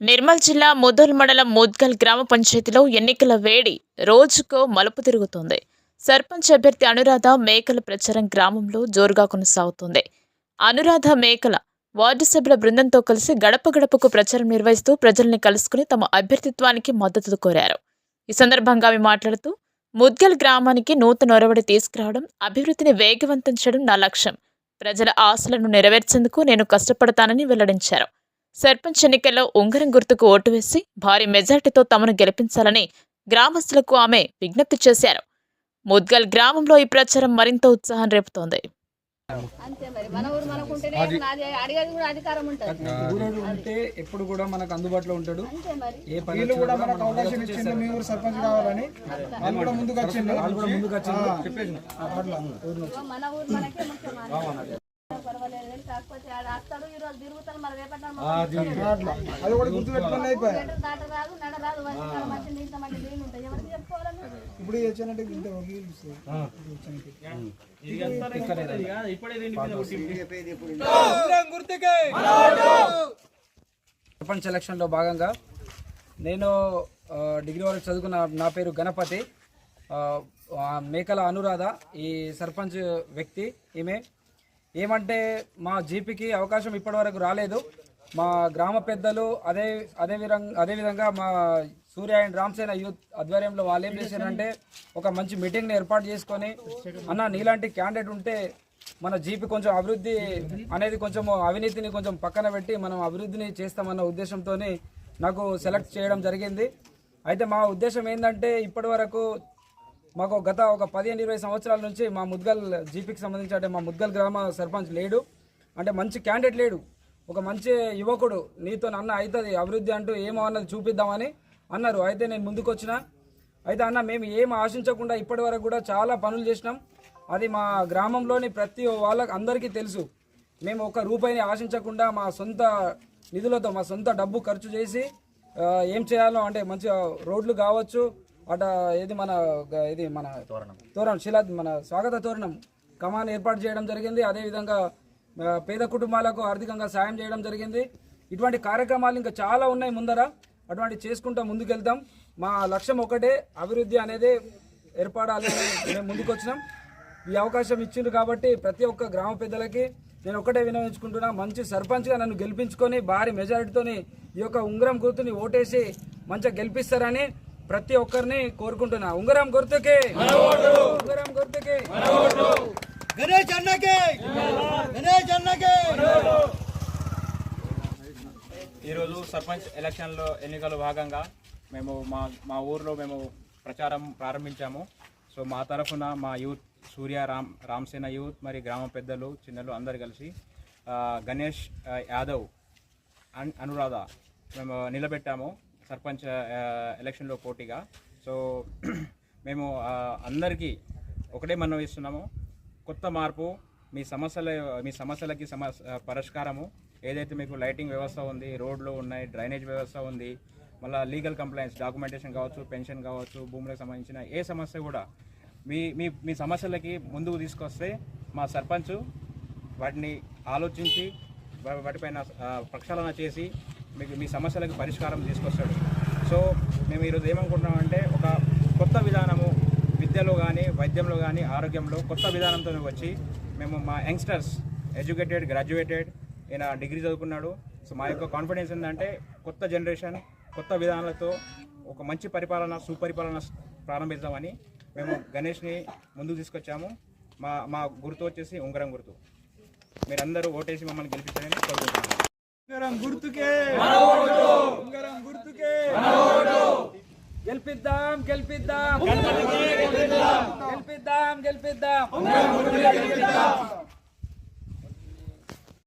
నిర్మల్ జిల్లా ముదోల్ మండలం ముద్గల్ గ్రామ పంచాయతీలో ఎన్నికల వేడి రోజుకో మలుపు తిరుగుతోంది. సర్పంచ్ అభ్యర్థి అనురాధ మేకల ప్రచారం గ్రామంలో జోరుగా కొనసాగుతోంది. అనురాధ మేకల వార్డు సభ్యుల బృందంతో కలిసి గడప గడపకు ప్రచారం నిర్వహిస్తూ ప్రజల్ని కలుసుకుని తమ అభ్యర్థిత్వానికి మద్దతు కోరారు. ఈ సందర్భంగా ఆమె మాట్లాడుతూ ముద్గల్ గ్రామానికి నూతన ఒరవడి తీసుకురావడం అభివృద్ధిని వేగవంతం చేయడం నా లక్ష్యం. ప్రజల ఆశలను నెరవేర్చేందుకు నేను కష్టపడతానని వెల్లడించారు. సర్పంచ్ ఎన్నికల్లో ఉంగరం గుర్తుకు ఓటు వేసి భారీ మెజార్టీతో తమను గెలిపించాలని గ్రామస్తులకు ఆమె విజ్ఞప్తి చేశారు. ముద్గల్ గ్రామంలో ఈ ప్రచారం మరింత ఉత్సాహం రేపుతోంది. అంతే మరి మన ఊరు మనకుంటేనే నాది అడిగేది కూడా అధికారం ఉంటుంది. ఊరోడు ఉంటే ఎప్పుడు కూడా మనకు అందుబాటులో ఉంటాడు. ఏ పని కూడా మనకు అవకాశం ఇచ్చింది మీ ఊరు సర్పంచ్ కావాలని. వాళ్ళు కూడా ముందుకు వచ్చింది వాళ్ళు కూడా ముందుకు వచ్చి చెప్పేసి. మన ఊరు మనకే కాకపోతే ఆడ ఈ రోజు మరి రేపటి అది కూడా గుర్తు పెట్టుకుని మంచి మంచి నీళ్ళు ఉంటాయి. ఎవరికి చెప్పుకోవాలని ఇప్పుడు వచ్చినట్టు ఇంత. సర్పంచ్ ఎలక్షన్లో భాగంగా నేను డిగ్రీ వరకు చదువుకున్న నా పేరు గణపతి. మేకల అనురాధ. ఈ సర్పంచ్ వ్యక్తి ఈమె. ఏమంటే మా జీపీకి అవకాశం ఇప్పటివరకు రాలేదు. మా గ్రామ పెద్దలు అదే అదే విధంగా అదేవిధంగా మా సూర్య అండ్ రామసేన యూత్ ఆధ్వర్యంలో వాళ్ళు ఏం చేశారంటే ఒక మంచి మీటింగ్ని ఏర్పాటు చేసుకొని అన్న నీలాంటి క్యాండిడేట్ ఉంటే మన జీపీ కొంచెం అభివృద్ధి అనేది కొంచెం అవినీతిని కొంచెం పక్కన పెట్టి మనం అభివృద్ధిని చేస్తామన్న ఉద్దేశంతో నాకు సెలెక్ట్ చేయడం జరిగింది. అయితే మా ఉద్దేశం ఏంటంటే ఇప్పటి వరకు మాకు గత ఒక పదిహేను ఇరవై సంవత్సరాల నుంచి మా ముద్గల్ జీపీకి సంబంధించి అంటే మా ముద్గల్ గ్రామ సర్పంచ్ లేడు. అంటే మంచి క్యాండిడేట్ లేడు. ఒక మంచి యువకుడు నీతో అన్న అవుతుంది అభివృద్ధి అంటూ ఏమో అన్నది చూపిద్దామని అన్నారు. అయితే నేను ముందుకొచ్చిన. అయితే అన్న మేము ఏం ఆశించకుండా ఇప్పటి వరకు కూడా చాలా పనులు చేసినాం. అది మా గ్రామంలోని ప్రతి వాళ్ళకి అందరికీ తెలుసు. మేము ఒక రూపాయిని ఆశించకుండా మా సొంత నిధులతో మా సొంత డబ్బు ఖర్చు చేసి ఏం చేయాలో అంటే మంచిగా రోడ్లు కావచ్చు అట ఏది మన ఇది మన తోరణం. తోరణం శిలా మన స్వాగత తోరణం. కమాన్ ఏర్పాటు చేయడం జరిగింది. అదేవిధంగా పేద కుటుంబాలకు ఆర్థికంగా సాయం చేయడం జరిగింది. ఇటువంటి కార్యక్రమాలు ఇంకా చాలా ఉన్నాయి ముందర. అటువంటి చేసుకుంటూ ముందుకెళ్తాం మా లక్ష్యం ఒకటే అభివృద్ధి అనేది ఏర్పడాలి మేము ముందుకు వచ్చినాం ఈ అవకాశం ఇచ్చిండ్రు కాబట్టి ప్రతి ఒక్క గ్రామ పెద్దలకి నేను ఒకటే వినవించుకుంటున్నా మంచి సర్పంచ్గా నన్ను గెలిపించుకొని భారీ మెజారిటీతోని ఈ యొక్క ఉంగరం గుర్తుని ఓటేసి మంచిగా గెలిపిస్తారని ప్రతి ఒక్కరిని కోరుకుంటున్నా. ఉంగరం గుర్తుకి. ఉంగరం గుర్తుకి. గణేష్ అన్నకే. గణేష్ అన్నకే. ఈరోజు సర్పంచ్ ఎలక్షన్లో ఎన్నికల భాగంగా మేము మా మా ఊర్లో మేము ప్రచారం ప్రారంభించాము. సో మా తరఫున మా యూత్ సూర్య రామ్ రామసేన యూత్ మరి గ్రామ పెద్దలు చిన్నలు అందరు కలిసి గణేష్ యాదవ్ అన్ అనురాధ మేము నిలబెట్టాము. సర్పంచ్ ఎలక్షన్లో పోటీగా. సో మేము అందరికీ ఒకటే మనం ఇస్తున్నాము కొత్త మార్పు మీ సమస్యల మీ సమస్యలకి సమస్య పరిష్కారము. ఏదైతే మీకు లైటింగ్ వ్యవస్థ ఉంది రోడ్లు ఉన్నాయి డ్రైనేజ్ వ్యవస్థ ఉంది మళ్ళీ లీగల్ కంప్లైంట్స్ డాక్యుమెంటేషన్ కావచ్చు పెన్షన్ కావచ్చు భూములకు సంబంధించిన ఏ సమస్య కూడా మీ మీ మీ సమస్యలకి ముందుకు తీసుకొస్తే మా సర్పంచ్ వాటిని ఆలోచించి వాటిపైన ప్రక్షాళన చేసి మీకు మీ సమస్యలకు పరిష్కారం తీసుకొస్తాడు. సో మేము ఈరోజు ఏమనుకుంటున్నామంటే ఒక కొత్త విధానము విద్యలో కానీ వైద్యంలో కానీ ఆరోగ్యంలో కొత్త విధానంతో వచ్చి మేము మా యంగ్స్టర్స్ ఎడ్యుకేటెడ్ గ్రాడ్యుయేటెడ్ ఈయన డిగ్రీ చదువుకున్నాడు. సో మా యొక్క కాన్ఫిడెన్స్ ఏంటంటే కొత్త జనరేషన్ కొత్త విధానాలతో ఒక మంచి పరిపాలన సుపరిపాలన ప్రారంభిద్దామని మేము గణేష్ని ముందుకు తీసుకొచ్చాము. మా మా గుర్తు వచ్చేసి ఉంగరం గుర్తు. మీరందరూ ఓటేసి మమ్మల్ని గెలిపించాలని కోరుకుంటున్నాను గుర్తుకే. గుర్తుకే. గెలిపిద్దాం గెలిపిద్దాం. గెలిపిద్దాం. గెలిపిద్దాం.